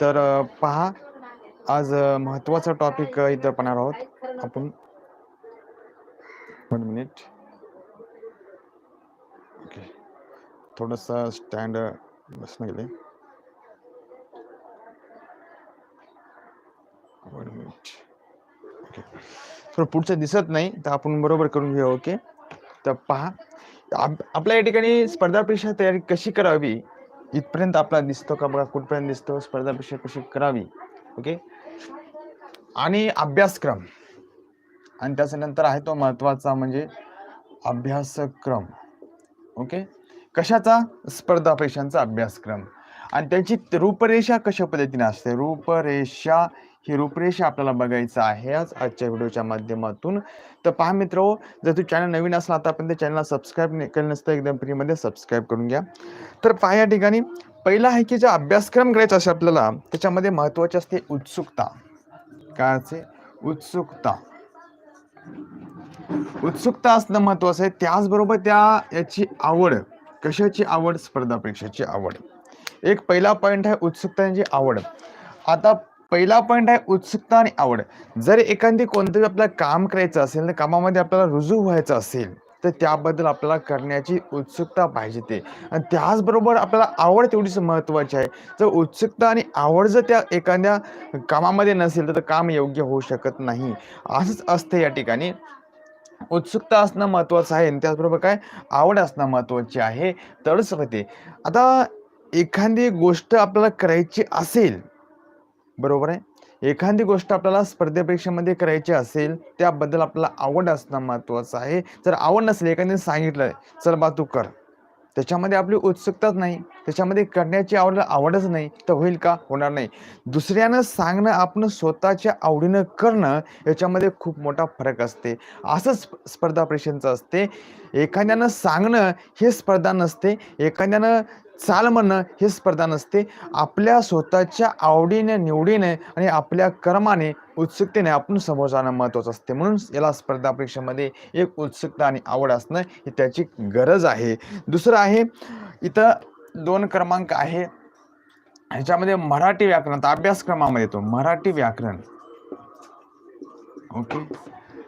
तर पहा आज महत्त्वाचा टॉपिक इथं पाहणार आहोत आपण. वन मिनिट ओके थोडंसं स्टँड बसणं गेले वन मिनिट ओके थोडं पुढचं दिसत नाही तर आपण बरोबर करून घेऊ ओके तर पहा आप- आपल्या या ठिकाणी स्पर्धा परीक्षा तयारी कशी करावी? इथपर्यंत आपला दिसतो का बघा कुठपर्यंत दिसतो? स्पर्धा परीक्षा कशी करावी? ओके आणि अभ्यासक्रम. आणि त्याच्यानंतर आहे तो महत्त्वाचा म्हणजे अभ्यासक्रम. ओके कशाचा? स्पर्धा परीक्षांचा अभ्यासक्रम. आणि त्याची रूपरेषा कशा पद्धतीने असते? रूपरेषा ही रूपरेषा आपल्याला बघायचं आहे आज आजच्या व्हिडिओच्या माध्यमातून. तर पहा मित्र जर तू चॅनल नवीन असला आतापर्यंत चॅनलला सबस्क्राईब केलं नसतं एकदम फ्रीमध्ये सबस्क्राईब करून घ्या. तर पहा या ठिकाणी पहिला आहे की जे अभ्यासक्रम करायचा असेल आपल्याला त्याच्यामध्ये महत्त्वाचे असते उत्सुकता. काय असे उत्सुकता. उत्सुकता असणं महत्वाचं आहे. त्याचबरोबर त्या याची आवड कशाची आवड? स्पर्धा परीक्षेची आवड. एक पहिला पॉईंट आहे उत्सुकता आवड. आता पहिला पॉईंट आहे उत्सुकता आणि आवड. जर एखादी कोणतंही आपल्याला काम करायचं असेल तर कामामध्ये आपल्याला रुजू व्हायचं असेल तर त्याबद्दल आपल्याला करण्याची उत्सुकता पाहिजे ते. आणि त्याचबरोबर आपल्याला आवड तेवढीच महत्त्वाची आहे. जर उत्सुकता आणि आवड जर त्या एखाद्या कामामध्ये नसेल तर काम योग्य होऊ शकत नाही. असंच असतं या ठिकाणी. उत्सुकता असणं महत्त्वाचं आहे आणि त्याचबरोबर काय? आवड असणं महत्त्वाची आहे. तरच होते. आता एखादी गोष्ट आपल्याला करायची असेल बरोबर आहे? एखादी गोष्ट आपल्याला स्पर्धे परीक्षेमध्ये करायची असेल त्याबद्दल आपल्याला आवड असणं महत्त्वाचं आहे. जर आवड नसेल एखाद्याने सांगितलं चल बा तू कर. त्याच्यामध्ये आपली उत्सुकताच नाही. त्याच्यामध्ये करण्याची आवड आवडच नाही. तर होईल का? होणार नाही. दुसऱ्यानं सांगणं आपण स्वतःच्या आवडीनं करणं याच्यामध्ये खूप मोठा फरक असते. असंच स्पर्धा परीक्षांचं असते. एखाद्यानं सांगणं हे स्पर्धा नसते. एखाद्यानं चाल म्हणणं हे स्पर्धा नसते. आपल्या स्वतःच्या आवडीने निवडीने आणि आपल्या कर्माने उत्सुकतेने आपण समोर जाणं महत्त्वाचं असते. म्हणून याला स्पर्धा परीक्षेमध्ये एक उत्सुकता आणि आवड असणं ही त्याची गरज आहे. दुसरं आहे इथं दोन क्रमांक आहे. ह्याच्यामध्ये मराठी व्याकरण आता अभ्यासक्रमामध्ये येतो. मराठी व्याकरण. ओके.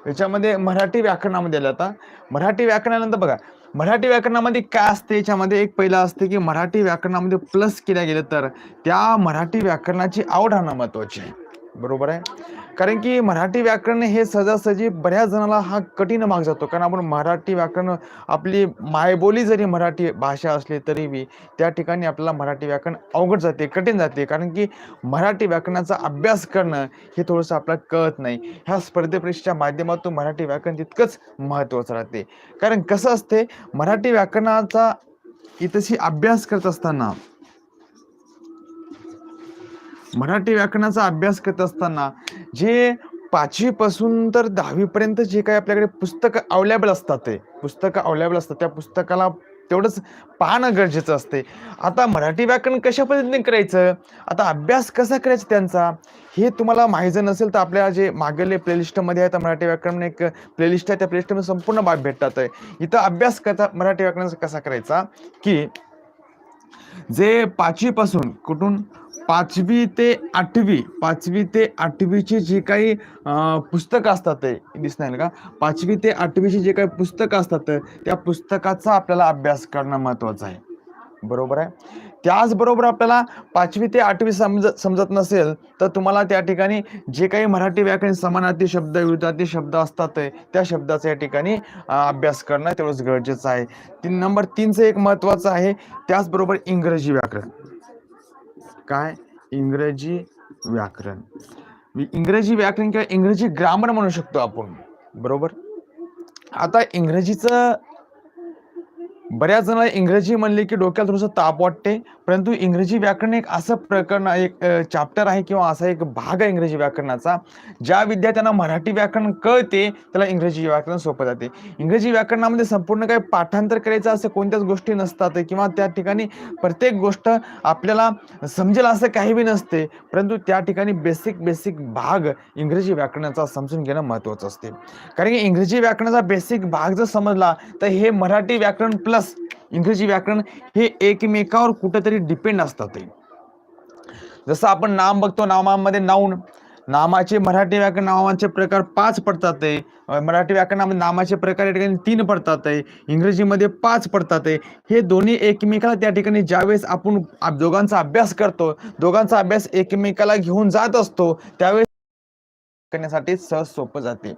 याच्यामध्ये मराठी व्याकरणामध्ये आलं आता. मराठी व्याकरणानंतर बघा मराठी व्याकरणामध्ये काय असते? याच्यामध्ये एक पहिला असते की मराठी व्याकरणामध्ये प्लस केल्या गेलं तर त्या मराठी व्याकरणाची आवड राहणं महत्वाची आहे. बरोबर आहे? कारण की मराठी व्याकरण हे सहजासहजी बऱ्याच जणाला हा कठीण भाग जातो. कारण आपण मराठी व्याकरण आपली मायबोली जरी मराठी भाषा असली तरी बी त्या ठिकाणी आपल्याला मराठी व्याकरण अवघड जाते कठीण जाते. कारण की मराठी व्याकरणाचा अभ्यास करणं हे थोडंसं आपल्याला कळत नाही. ह्या स्पर्धेपरीक्षेच्या माध्यमातून मराठी व्याकरण तितकंच महत्त्वाचं राहते. कारण कसं असते मराठी व्याकरणाचा इथंशी अभ्यास करत असताना मराठी व्याकरणाचा अभ्यास करत असताना जे पाचवीपासून तर दहावीपर्यंत जे काही आपल्याकडे पुस्तकं अवेलेबल असतात ते पुस्तकं अवेलेबल असतात त्या पुस्तकाला तेवढंच पाहणं गरजेचं असते. आता मराठी व्याकरण कशा पद्धतीने करायचं? आता अभ्यास कसा करायचा त्यांचा? हे तुम्हाला माहिती नसेल तर आपल्या जे मागेले प्लेलिस्टमध्ये आहे तर मराठी व्याकरण एक प्लेलिस्ट आहे त्या प्लेलिस्टमध्ये संपूर्ण बाब भेटतात. आहे इथं अभ्यास कसा मराठी व्याकरणाचा कसा करायचा? की जे पाचवीपासून कुठून पाचवी ते आठवी पाचवी ते आठवीची जी काही पुस्तकं असतात ते दिसणार का? पाचवी ते आठवीची जे काही पुस्तकं असतात त्या पुस्तकाचा आपल्याला अभ्यास करणं महत्त्वाचं आहे. बरोबर आहे? त्याचबरोबर आपल्याला पाचवी ते आठवी समज समजत नसेल तर तुम्हाला त्या ठिकाणी जे काही मराठी व्याकरण समानार्थी शब्द विरुद्धार्थी शब्द असतात त्या शब्दाचा या ठिकाणी अभ्यास करणं तेवढंच गरजेचं आहे. तीन नंबर तीनचं एक महत्त्वाचं आहे त्याचबरोबर इंग्रजी व्याकरण. काय? इंग्रजी व्याकरण. इंग्रजी व्याकरण किंवा इंग्रजी ग्रामर म्हणू शकतो आपण. बरोबर? आता इंग्रजीचं बऱ्याच जणांना इंग्रजी म्हणले की डोक्याला थोडंसं ताप वाटते परंतु इंग्रजी व्याकरण एक असं प्रकरण एक चॅप्टर आहे किंवा असा एक भाग आहे इंग्रजी व्याकरणाचा ज्या विद्यार्थ्यांना मराठी व्याकरण कळते त्याला इंग्रजी व्याकरण सोपं जाते. इंग्रजी व्याकरणामध्ये संपूर्ण काही पाठांतर करायचं असं कोणत्याच गोष्टी नसतात किंवा त्या ठिकाणी प्रत्येक गोष्ट आपल्याला समजेल असं काही बी नसते परंतु त्या ठिकाणी बेसिक बेसिक भाग इंग्रजी व्याकरणाचा समजून घेणं महत्त्वाचं असते. कारण की इंग्रजी व्याकरणाचा बेसिक भाग जर समजला तर हे मराठी व्याकरण प्लस इंग्रजी व्याकरण हे एकमेकावर कुठेतरी डिपेंड असतात. जसं आपण नाम बघतो नामामध्ये नाऊन नामाचे मराठी व्याकरण नामाचे प्रकार पाच पडतात आहे मराठी व्याकरणामध्ये नामाचे प्रकार या ठिकाणी तीन पडतात आहे इंग्रजीमध्ये पाच पडतात आहे हे दोन्ही एकमेकाला त्या ठिकाणी ज्यावेळेस आपण दोघांचा अभ्यास करतो दोघांचा अभ्यास एकमेकाला घेऊन जात असतो त्यावेळेस करण्यासाठी सहज सोपं जाते.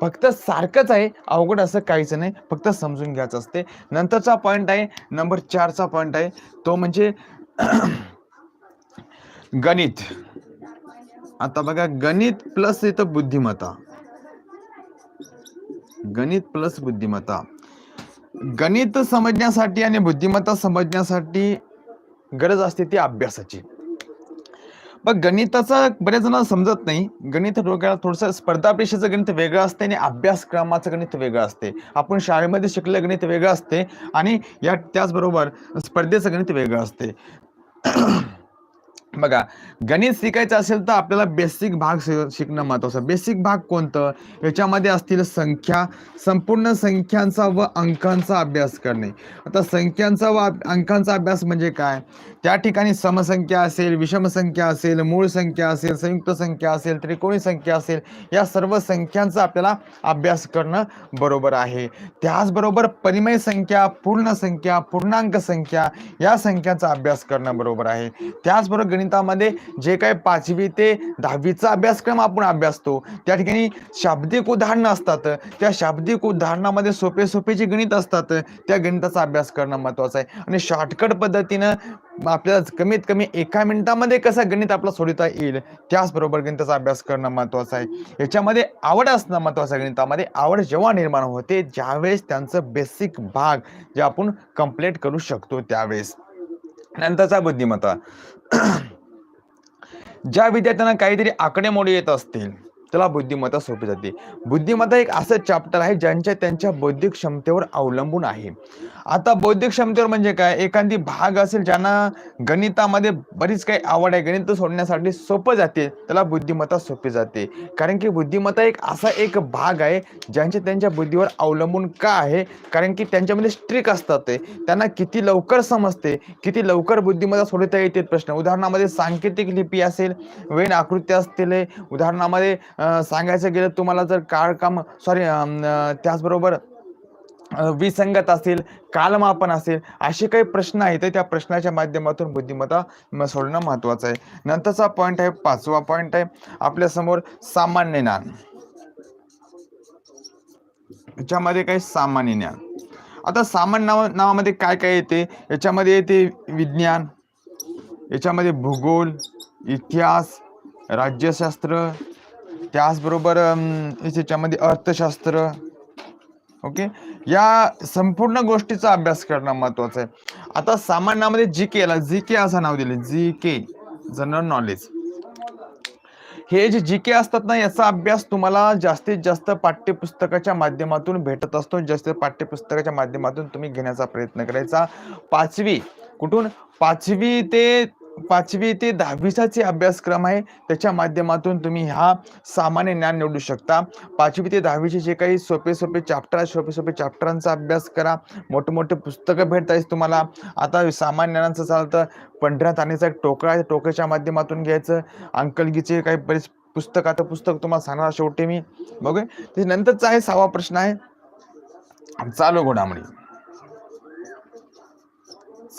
फक्त सारखंच आहे अवघड असं काहीच नाही फक्त समजून घ्यायचं असते. नंतरचा पॉईंट आहे नंबर चारचा पॉईंट आहे तो म्हणजे गणित. आता बघा गणित प्लस इथं बुद्धिमत्ता. गणित प्लस बुद्धिमत्ता. गणित समजण्यासाठी आणि बुद्धिमत्ता समजण्यासाठी गरज असते ती अभ्यासाची. बघ गणिताचं बऱ्याच जणांना समजत नाही. गणित डोक्याला थोडंसं स्पर्धा परीक्षेचं गणित वेगळं असते आणि अभ्यासक्रमाचं गणित वेगळं असते. आपण शाळेमध्ये शिकलेलं गणित वेगळं असते आणि या त्याचबरोबर स्पर्धेचं गणित वेगळं असते. बघा गणित शिकायचं असेल तर आपल्याला बेसिक भाग शिकणं महत्वाचं. बेसिक भाग कोणतं? याच्यामध्ये असतील संख्या संपूर्ण संख्यांचा व अंकांचा अभ्यास करणे. आता संख्यांचा व अंकांचा अभ्यास म्हणजे काय? त्या ठिकाणी समसंख्या असेल विषमसंख्या असेल मूळ संख्या असेल संयुक्त संख्या असेल त्रिकोणी संख्या असेल या सर्व संख्यांचा आपल्याला अभ्यास करणं बरोबर आहे. त्याचबरोबर परिमय संख्या पूर्ण संख्या पूर्णांक संख्या या संख्यांचा अभ्यास करणं बरोबर आहे. त्याचबरोबर गणितामध्ये जे काही पाचवी ते दहावीचा अभ्यासक्रम आपण अभ्यासतो त्या ठिकाणी शाब्दिक उदाहरणं असतात. त्या शाब्दिक उदाहरणामध्ये सोपे सोपे जे गणित असतात त्या गणिताचा अभ्यास करणं महत्त्वाचं आहे. आणि शॉर्टकट पद्धतीनं आपल्याला कमीत कमी एका मिनिटामध्ये कसं गणित आपला सोडवता येईल त्याचबरोबर गणिताचा अभ्यास करणं महत्त्वाचं आहे. याच्यामध्ये आवड असणं महत्त्वाचं आहे गणितामध्ये. आवड जेव्हा निर्माण होते ज्यावेळेस त्यांचं बेसिक भाग जे आपण कंप्लीट करू शकतो त्यावेळेस. नंतरचा बुद्धिमत्ता. ज्या विद्यार्थ्यांना काहीतरी आकडेमोडी येत असतील त्याला बुद्धिमत्ता सोपी जाते. बुद्धिमत्ता एक असं चॅप्टर आहे ज्यांच्या त्यांच्या बौद्धिक क्षमतेवर अवलंबून आहे. आता बौद्धिक क्षमतेवर म्हणजे काय? एखादी भाग असेल ज्यांना गणितामध्ये बरीच काही आवड आहे गणित सोडण्यासाठी सोपं जाते त्याला बुद्धिमत्ता सोपी जाते. कारण की बुद्धिमत्ता एक असा एक भाग आहे ज्यांच्या त्यांच्या बुद्धीवर अवलंबून का आहे? कारण की त्यांच्यामध्ये स्ट्रिक असतात ते. त्यांना किती लवकर समजते किती लवकर बुद्धिमत्ता सोडवता येते प्रश्न. उदाहरणामध्ये सांकेतिक लिपी असेल वेण आकृत्या असतील उदाहरणामध्ये सांगायचं गेलं तुम्हाला जर काळ काम सॉरी त्याचबरोबर विसंगत असेल कालमापन असेल असे काही प्रश्न आहेत त्या प्रश्नाच्या माध्यमातून बुद्धिमत्ता म- सोडणं महत्वाचं आहे. नंतरचा पॉईंट आहे पाचवा पॉईंट आहे आपल्यासमोर सामान्य ज्ञान. याच्यामध्ये काही सामान्य ज्ञान. आता सामान्य नाव नावामध्ये काय काय येते? याच्यामध्ये येते विज्ञान याच्यामध्ये भूगोल इतिहास राज्यशास्त्र त्याचबरोबर याच्यामध्ये अर्थशास्त्र ओके? या संपूर्ण गोष्टीचा अभ्यास करणं महत्वाचं आहे. आता सामान्यामध्ये जी के जी के असं नाव दिले जी के जनरल नॉलेज हे जे जी के असतात ना याचा अभ्यास तुम्हाला जास्तीत जास्त पाठ्यपुस्तकाच्या माध्यमातून भेटत असतो. जास्त पाठ्यपुस्तकाच्या माध्यमातून तुम्ही घेण्याचा प्रयत्न करायचा. पाचवी कुठून? पाचवी ते पाचवी ते दहावीचा जे अभ्यासक्रम आहे. त्याच्या माध्यमातून तुम्ही हा सामान्य ज्ञान निवडू शकता. पाचवी ते दहावीचे जे काही सोपे सोपे चॅप्टर आहेत सोपे सोपे चॅप्टरांचा अभ्यास करा. मोठे मोठे पुस्तकं भेटतायत तुम्हाला. आता सामान्य ज्ञानाचं चालतं पंढरा ताणीचा एक टोकळा आहे. टोकऱ्याच्या माध्यमातून घ्यायचं. अंकलगीचे काही बरेच पुस्तक आता पुस्तक तुम्हाला सांगणार शेवटी मी. बघूया. ते नंतरचा आहे सहावा प्रश्न आहे. चालू घडामोडी.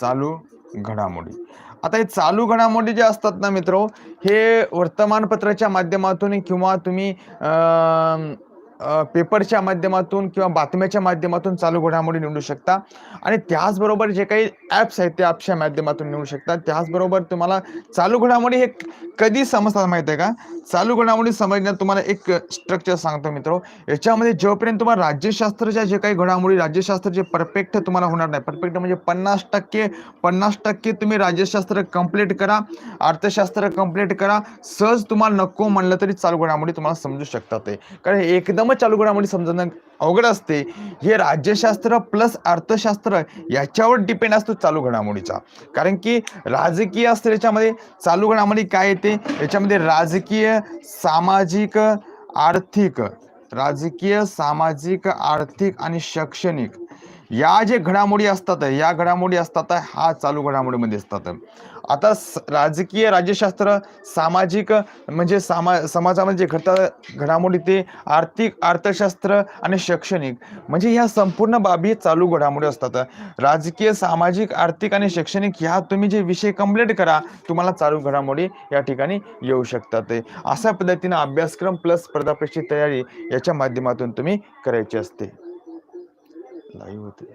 चालू घडामोडी. आता हे चालू घडामोडी जे असतात ना मित्र हे वर्तमानपत्राच्या माध्यमातून किंवा तुम्ही अं, पेपरच्या माध्यमातून किंवा बातम्याच्या माध्यमातून चालू घडामोडी निवडू शकता. आणि त्याचबरोबर जे काही ॲप्स आहेत त्या ॲप्सच्या माध्यमातून निवडू शकता. त्याचबरोबर तुम्हाला चालू घडामोडी हे कधी समजतात माहिती आहे का? चालू घडामोडी समजण्यात तुम्हाला एक स्ट्रक्चर सांगतो मित्र. याच्यामध्ये जोपर्यंत तुम्हाला राज्यशास्त्राच्या जे काही घडामोडी राज्यशास्त्र जे परफेक्ट तुम्हाला होणार नाही. परफेक्ट म्हणजे पन्नास टक्के पन्नास टक्के तुम्ही राज्यशास्त्र कंप्लीट करा. अर्थशास्त्र कंप्लीट करा. सहज तुम्हाला नको म्हणलं तरी चालू घडामोडी तुम्हाला समजू शकतात ते. कारण चालू घडामोडी समजणं अवघड असते. हे राज्यशास्त्र प्लस अर्थशास्त्र याच्यावर डिपेंड असतो चालू घडामोडीचा. कारण की राजकीय असतं याच्यामध्ये चालू घडामोडी काय येते? याच्यामध्ये राजकीय सामाजिक आर्थिक राजकीय सामाजिक आर्थिक आणि शैक्षणिक या जे घडामोडी असतात या घडामोडी असतात हा चालू घडामोडीमध्ये असतात. आता स- राजकीय राज्यशास्त्र सामाजिक म्हणजे सामा समाजामध्ये जे घडतात घडामोडी ते आर्थिक अर्थशास्त्र आणि शैक्षणिक म्हणजे ह्या संपूर्ण बाबी चालू घडामोडी असतात. राजकीय सामाजिक आर्थिक आणि शैक्षणिक ह्या तुम्ही जे विषय कंप्लीट करा तुम्हाला चालू घडामोडी या ठिकाणी येऊ शकतात. अशा पद्धतीनं अभ्यासक्रम प्लस स्पर्धा परीक्षेची तयारी याच्या माध्यमातून तुम्ही करायची असते. लाईव्ह होते.